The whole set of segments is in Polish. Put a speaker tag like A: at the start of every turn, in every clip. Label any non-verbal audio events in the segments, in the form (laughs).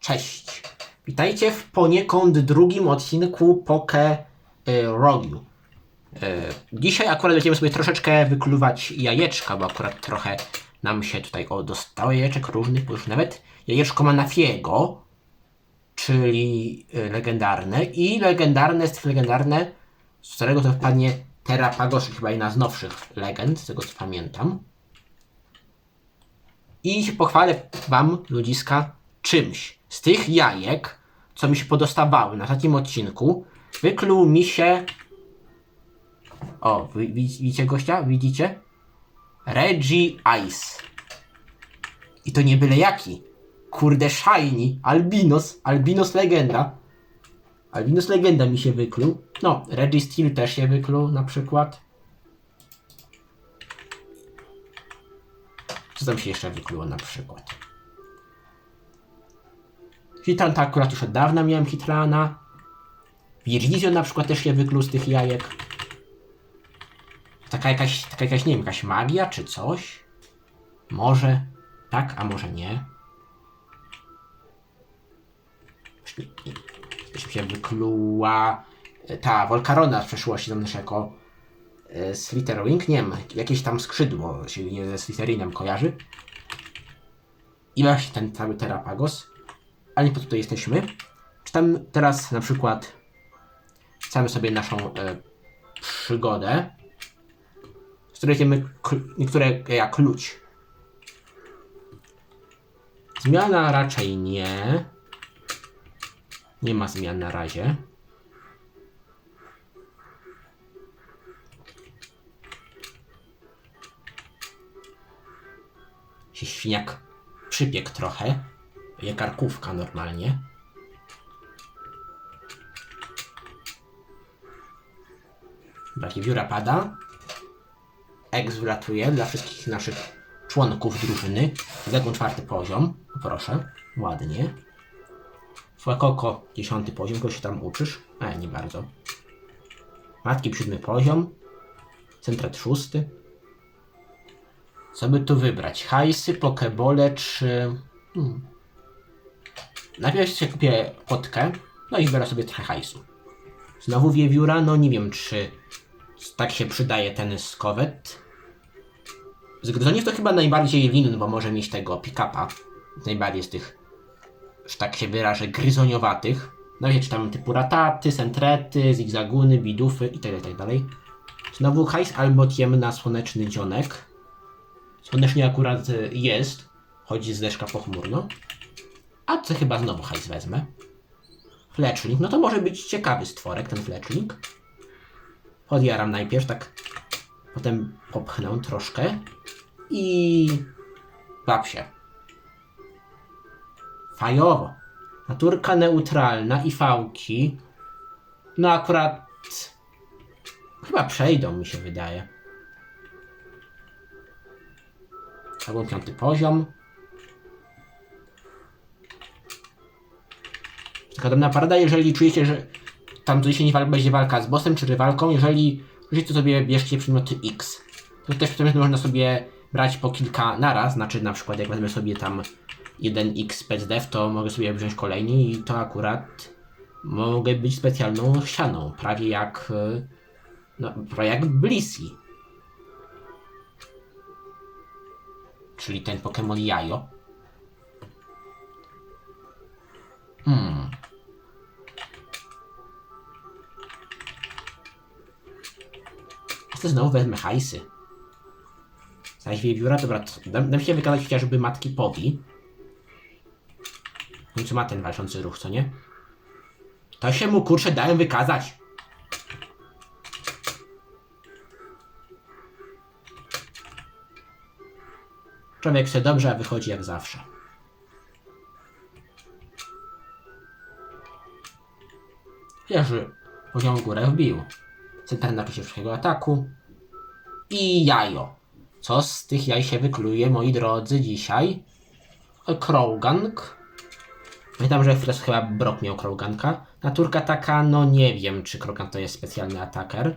A: Cześć. Witajcie w poniekąd drugim odcinku Poke y, Rogiu. Y, dzisiaj akurat będziemy sobie troszeczkę wykluwać jajeczka, bo akurat trochę nam się tutaj o dostało jajeczek różnych, bo już nawet jajeczko ma Nafiego, czyli y, legendarne i legendarne jest legendarne, z którego to wpadnie Terapagos, chyba jedna z nowszych legend, z tego co pamiętam. I pochwalę wam, ludziska, czymś. Z tych jajek, co mi się podostawały na takim odcinku, wykluł mi się... O, widzicie gościa? Widzicie? Reggie Ice. I to nie byle jaki. Kurde, shiny. Albinos. Albinos legenda. Albinos legenda mi się wykluł. No, Reggie Steel też się wykluł na przykład. Co tam się jeszcze wykluło na przykład? Hitran to akurat już od dawna miałem Hitrana. Virizio na przykład też się wykluł z tych jajek. Taka jakaś, taka jakaś, nie wiem, jakaś magia czy coś? Może tak, a może nie. Mi się wykluła e, ta Volcarona z przeszłości, też jako e, Slitherwing, nie wiem, jakieś tam skrzydło się ze Slytherinem kojarzy. I właśnie ten cały Terapagos. Ale po tutaj jesteśmy. Czytam teraz na przykład chcemy sobie naszą e, przygodę, z której wiemy niektóre jak klucz. Zmiana raczej nie. Nie ma zmian na razie. Się świniak przybiegł trochę. Je karkówka normalnie. Brakie wióra pada. Ex wlatuje dla wszystkich naszych członków drużyny. Zegon czwarty poziom. Proszę. Ładnie. Fłakoko dziesiąty poziom. Go się tam uczysz? E, nie bardzo. Matki siódmy poziom. Centrat szósty. Co by tu wybrać? Hajsy, pokebole czy... Hmm. Najpierw się kupię potkę, no i zbiorę sobie trochę hajsu. Znowu wiewióra, no nie wiem czy tak się przydaje ten skowet. Zgryzoniec to chyba najbardziej lin, bo może mieć tego pick-upa. Najbardziej z tych, że tak się wyrażę, gryzoniowatych. No wiecie, czy tam typu rataty, sentrety, zigzaguny, bidufy i tak dalej, tak. Znowu hajs albo na słoneczny dzionek. Słonecznie akurat y, jest, chodzi z deszka pochmurno. A co chyba znowu hajs wezmę. Flecznik, no to może być ciekawy stworek ten flecznik. Podjaram najpierw, tak potem popchnę troszkę i bab się. Fajowo. Naturka neutralna i fałki. No akurat chyba przejdą mi się wydaje. Albo piąty poziom. Taka drobna parada, jeżeli czujecie, że tam tutaj się nie wal- będzie walka z bossem czy rywalką, jeżeli czujecie, to sobie bierzcie przedmioty X. To też przedmioty można sobie brać po kilka naraz, znaczy na przykład jak wezmę sobie tam 1X PSDF, to mogę sobie wziąć kolejny i to akurat mogę być specjalną ścianą, prawie jak e, no, prawie jak Blissey. Czyli ten Pokémon Jajo. Hmm. To znowu wezmę hajsy. Zaś wiewióra, dobra, dam, dam się wykazać chociażby matki Powi. W końcu ma ten walczący ruch, co nie? To się mu kurczę dałem wykazać. Człowiek się dobrze, a wychodzi jak zawsze. Jerzy poziom w górę wbił. Centralna pierwszego ataku. I jajo. Co z tych jaj się wykluje, moi drodzy, dzisiaj? Krogank. Pamiętam, że chwilę chyba Brock miał Kroganka. Naturka taka, no nie wiem, czy Krogan to jest specjalny ataker.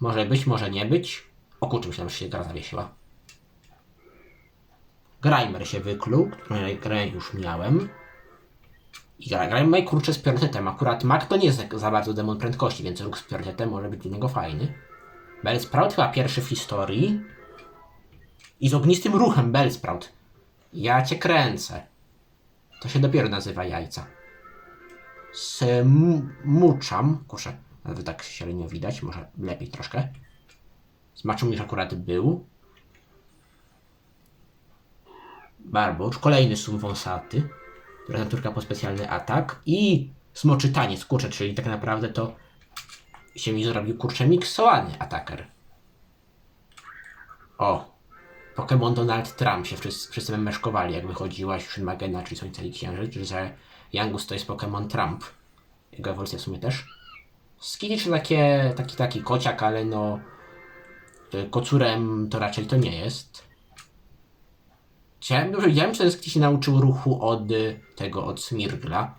A: Może być, może nie być. O kurczę, myślałem, że się gra zawiesiła. Grimer się wykluł, którą grę już miałem. I gra- Grimer kurczę z priorytetem. Akurat Mac to nie jest za bardzo demon prędkości, więc ruch z priorytetem może być dla niego fajny. Bellsprout chyba pierwszy w historii. I z ognistym ruchem Bellsprout. Ja cię kręcę. To się dopiero nazywa jajca. Smuczam. Kurczę, nawet tak średnio widać, może lepiej troszkę. Smaczą już akurat był. Barbucz, kolejny sum wąsaty. Rezaturka po specjalny atak. I smoczy taniec, kurczę, czyli tak naprawdę to się mi zrobił kurczę miksowany ataker. O! Pokémon Donald Trump się wszyscy, wszyscy memeszkowali, jak wychodziła Magena, czyli Słońce i Księżyc, że Yangus to jest Pokémon Trump. Jego ewolucja w sumie też. Skitty to takie, taki, taki kociak, ale no y, kocurem to raczej to nie jest. Chciałem, już wiedziałem, ten Skitty się nauczył ruchu od y, tego, od Smirgla.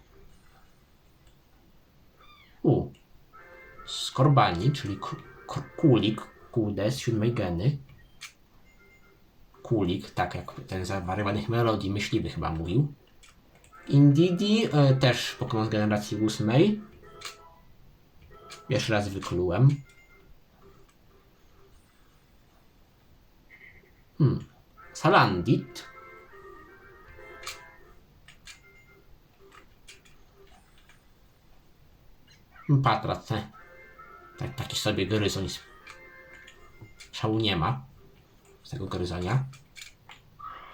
A: U. Skorbani, czyli kulik, kude z siódmej geny. Kulik, tak jak ten zawarywanych melodii myśliwy chyba mówił. Indidi, e, też Pokémon z generacji ósmej. Jeszcze raz wyklułem. Hmm. Salandit. Patrat. Tak, taki sobie gryzoń. z- Szału nie ma. Z tego gryzonia.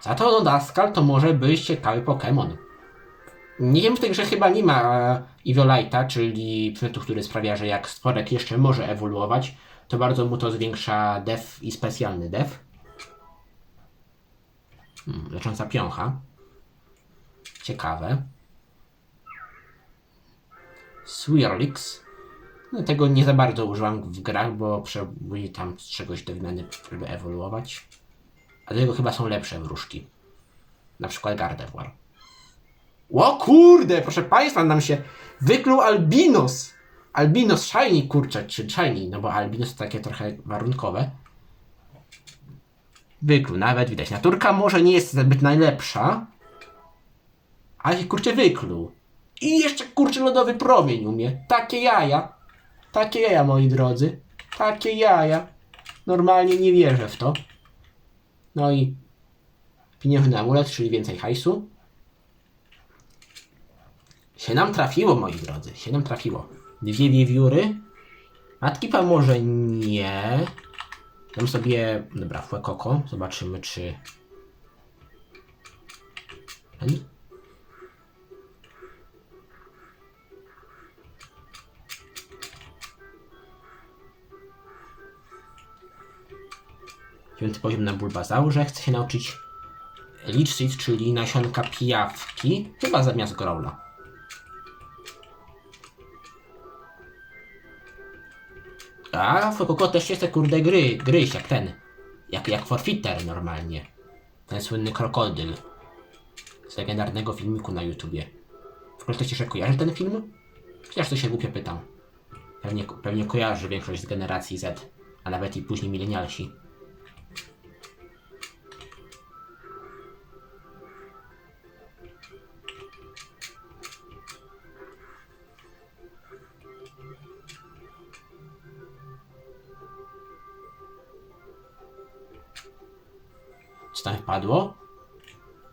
A: Za to Daskal to może być ciekawy Pokémon. Nie wiem w tej grze chyba nie ma e, Eviolite'a, czyli przedmiotu, który sprawia, że jak stworek jeszcze może ewoluować, to bardzo mu to zwiększa def i specjalny def. Hmm, lecząca piącha. Ciekawe. Swirlix. No, tego nie za bardzo użyłam w grach, bo potrzebuję tam z czegoś do wymiany, żeby ewoluować. A do tego chyba są lepsze wróżki. Na przykład Gardevoir. O kurde, proszę państwa, nam się wykluł Albinos. Albinos Shiny, kurczę, czy Shiny, no bo Albinos takie trochę warunkowe. Wykluł, nawet widać. Naturka może nie jest zbyt najlepsza, ale się kurczę wykluł. I jeszcze kurczę lodowy promień umie. Takie jaja. Takie jaja, moi drodzy. Takie jaja. Normalnie nie wierzę w to. No i pieniężny amulet, czyli więcej hajsu. Się nam trafiło, moi drodzy. Się nam trafiło. Dwie wiewióry. Matkipa może nie. Dam sobie... Dobra, Fuekoko. Zobaczymy, czy... Ten? Dziewiąty poziom na Bulbazaurze. Chcę się nauczyć Seed, czyli nasionka pijawki. Chyba zamiast Growla. A, Fokoko też jest te kurde gry, gryź jak ten. Jak, jak Forfeiter normalnie. Ten słynny krokodyl. Z legendarnego filmiku na YouTubie. W ogóle ktoś jeszcze kojarzy ten film? Chociaż to się głupio pytam. Pewnie, pewnie kojarzy większość z generacji Z, a nawet i później milenialsi. Wpadło?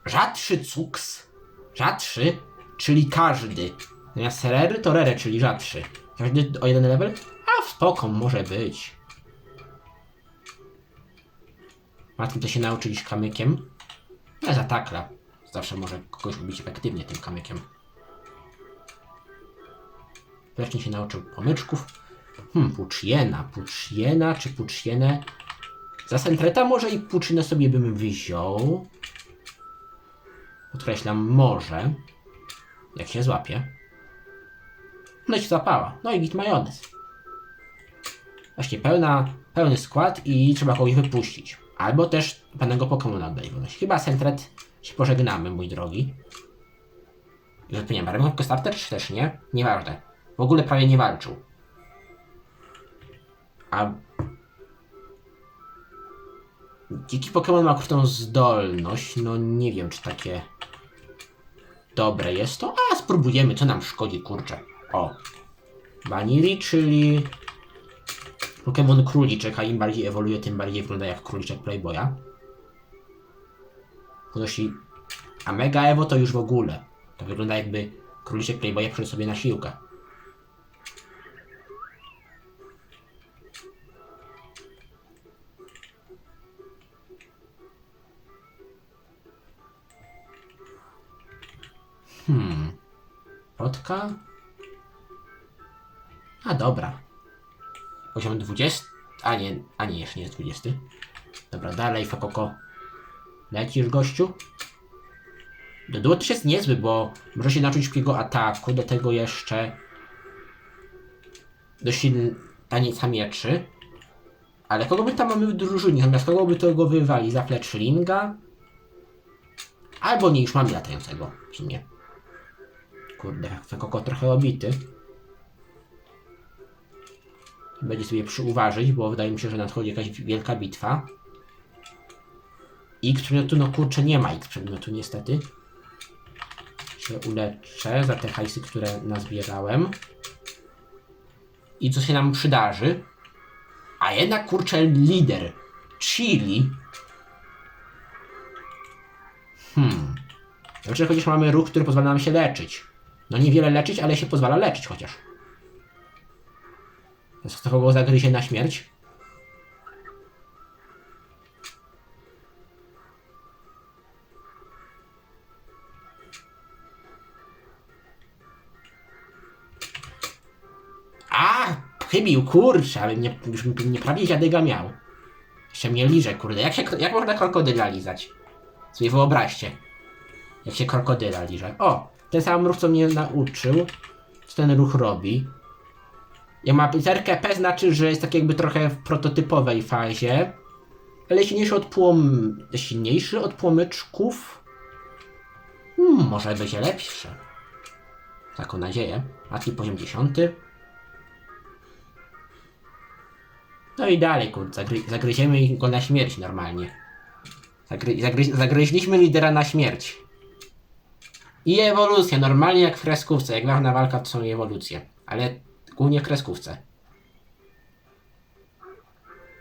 A: Rzadszy cuks. Rzadszy, czyli każdy. Zamiast rery to rere, czyli rzadszy. Każdy o jeden level? A spoko, może być. Matki to się nauczyć kamykiem. Nie za takla. Zawsze może kogoś ubić efektywnie tym kamykiem. Wcześniej się nauczył pomyczków. Hmm, Pucciena. Pucciena czy Puccienę? Za Sentreta może i Puccinę sobie bym wziął. Podkreślam, może. Jak się złapie. No i się złapała. No i git majonez. Właśnie pełna, pełny skład i trzeba kogoś wypuścić. Albo też panego Pokemona oddać. Chyba Sentret się pożegnamy, mój drogi. I odpowiedziałem, Baremonko Starter czy też nie? Nieważne. W ogóle prawie nie walczył. A Dziki Pokémon ma ukrytą zdolność. No nie wiem, czy takie dobre jest to. A spróbujemy, co nam szkodzi, kurczę. O. Vanilli, czyli Pokémon króliczek, a im bardziej ewoluuje, tym bardziej wygląda jak króliczek Playboya. Ponosi... A Mega Evo to już w ogóle. To wygląda jakby króliczek Playboya przyszedł sobie na siłkę. Hmm. Potka? A dobra. Poziom 20. A nie, a nie, jeszcze nie jest 20. Dobra, dalej, Fakoko. Lecisz, gościu? Doduo też jest niezły, bo może się nauczyć szybkiego ataku, do tego jeszcze dość tanica mieczy. Ale kogo my tam mamy w drużynie? Zamiast kogo by to wywali? Za Fletchlinga? Albo nie, już mamy latającego w sumie. Kurde, Fakoko trochę obity. Będzie sobie przyuważyć, bo wydaje mi się, że nadchodzi jakaś wielka bitwa. X przedmiotu, no kurczę, nie ma X przedmiotu niestety. Się uleczę za te hajsy, które nazbierałem. I co się nam przydarzy? A jednak kurczę, lider. Chili. Hmm. Znaczy, chociaż mamy ruch, który pozwala nam się leczyć. No niewiele leczyć, ale się pozwala leczyć chociaż. Więc kto kogo zagryzie na śmierć? A, chybił, kurczę, ale mnie, już mi nie prawie dziadyga miał. Jeszcze mnie liże, kurde. Jak, się, jak można krokodyla lizać? Sobie wyobraźcie. Jak się krokodyla liże. O, ten sam ruch, co mnie nauczył. Co ten ruch robi. Jak ma literkę P znaczy, że jest tak jakby trochę w prototypowej fazie. Ale silniejszy od płom... silniejszy od płomyczków. Hmm, może będzie lepszy. Taką nadzieję. Atli poziom 10. No i dalej, kurde, zagry zagryziemy go na śmierć normalnie. Zagry zagry zagryźliśmy lidera na śmierć. I ewolucja, normalnie jak w kreskówce. Jak ważna walka to są ewolucje. Ale głównie w kreskówce.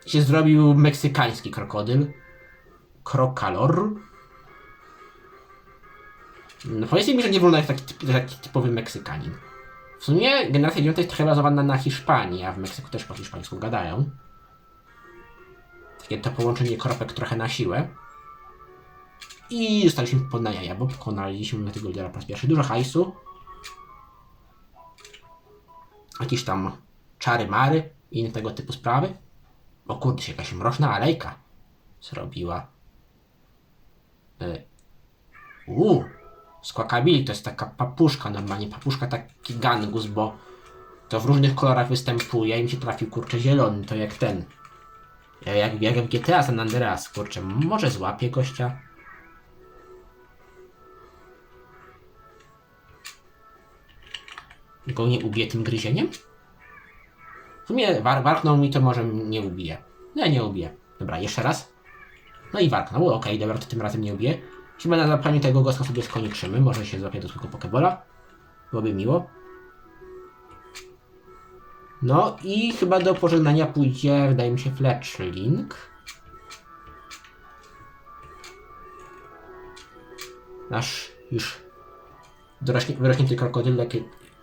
A: Się zrobił meksykański krokodyl. Krokalor. No powiedzcie mi, że nie wolno jak taki, taki typowy Meksykanin. W sumie generacja 9 jest trochę bazowana na Hiszpanii, a w Meksyku też po hiszpańsku gadają. Takie to połączenie kropek trochę na siłę. I zostaliśmy pod na jaja, bo pokonaliśmy tego lidera po raz pierwszy. Dużo hajsu. Jakieś tam czary mary i inne tego typu sprawy. O kurde, się jakaś mroczna alejka zrobiła. Uuu, Squawkabilly to jest taka papuszka normalnie, papuszka taki gangus, bo to w różnych kolorach występuje i mi się trafił kurczę zielony, to jak ten. Jak, jak w GTA San Andreas, kurczę, może złapie gościa. Go nie ubije tym gryzieniem? W sumie war, warknął mi, to może nie ubije. Nie, nie ubije. Dobra, jeszcze raz. No i warknął, okej, dobra, to tym razem nie ubije. Chyba na tego goska sobie skończymy. Może się złapie do swojego pokebola. Byłoby miło. No i chyba do pożegnania pójdzie, wydaje mi się, Fletchling. Nasz już dorośnie, wyrośnięty krokodylek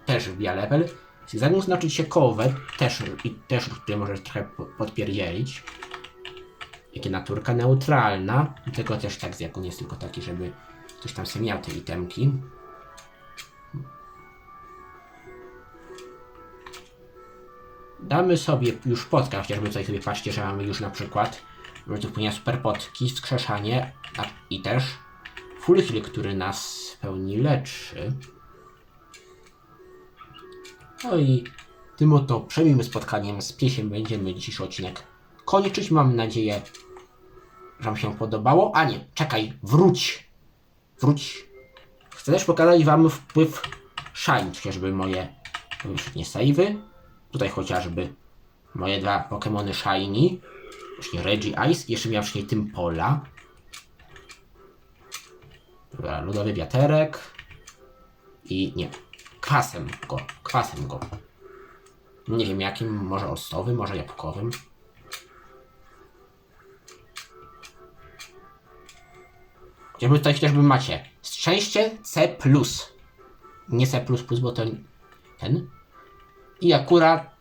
A: też wbija level. Zanim nauczyć się kołowę, też, i też tutaj może trochę po- podpierdzielić. Jakie naturka neutralna. Tego też tak zjaku nie jest tylko taki, żeby ktoś tam sobie miał te itemki. Damy sobie już potka, chociażby tutaj sobie patrzcie, że mamy już na przykład mamy tu płynie super potki, wskrzeszanie a, i też full heal, który nas w pełni leczy. No i tym oto przemiłym spotkaniem z piesiem będziemy dzisiejszy odcinek kończyć. Mam nadzieję, że Wam się podobało. A nie, czekaj, wróć. Wróć. Chcę też pokazać Wam wpływ Shine, chociażby moje świetnie savey. Tutaj chociażby moje dwa Pokémony Shiny. Właśnie Reggie Ice. Jeszcze miał wcześniej tym Pola. Lodowy wiaterek. I nie. Kwasem go. Kwasem go. Nie wiem jakim, może octowym, może jabłkowym. Jakby tutaj chociażby macie szczęście C+. Nie C++, bo to ten. I akurat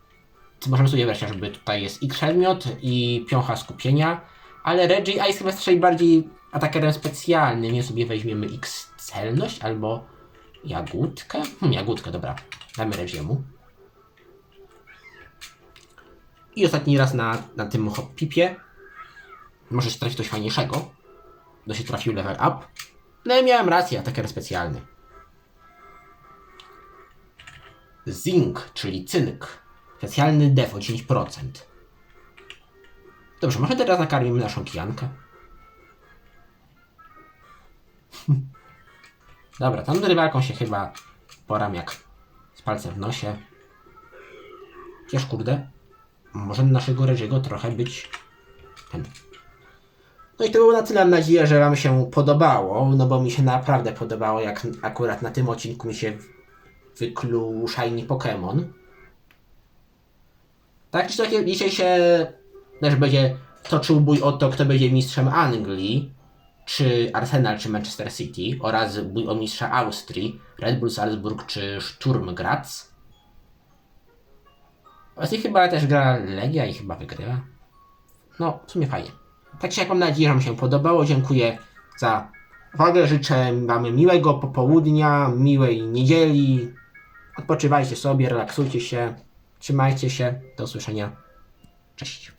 A: możemy sobie wreszcie, żeby tutaj jest i przedmiot i piącha skupienia, ale Reggie Ice chyba jest bardziej atakerem specjalnym, nie sobie weźmiemy X celność albo jagódkę. Hmm, jagódkę, dobra. Damy Regiemu. I ostatni raz na, na tym hop-pipie. Może się coś fajniejszego. To się trafił level up. No i miałem rację, ataker specjalny. Zinc, czyli cynk. Specjalny def o 10%. Dobrze, może teraz nakarmimy naszą kijankę. (laughs) Dobra, tam rybalką się chyba poram jak z palcem w nosie. Chociaż kurde, może naszego Regiego trochę być ten. No i to było na tyle. Mam nadzieję, że Wam się podobało, no bo mi się naprawdę podobało, jak akurat na tym odcinku mi się wykluł Shiny Pokémon. Tak czy tak dzisiaj się też będzie toczył bój o to, kto będzie mistrzem Anglii, czy Arsenal, czy Manchester City, oraz bój o mistrza Austrii, Red Bull Salzburg, czy Sturm Graz. Właśnie chyba też gra Legia i chyba wygrywa. No, w sumie fajnie. Tak się jak mam nadzieję, że Wam się podobało. Dziękuję za uwagę. Życzę Wam miłego popołudnia, miłej niedzieli. Odpoczywajcie sobie, relaksujcie się, trzymajcie się. Do usłyszenia. Cześć.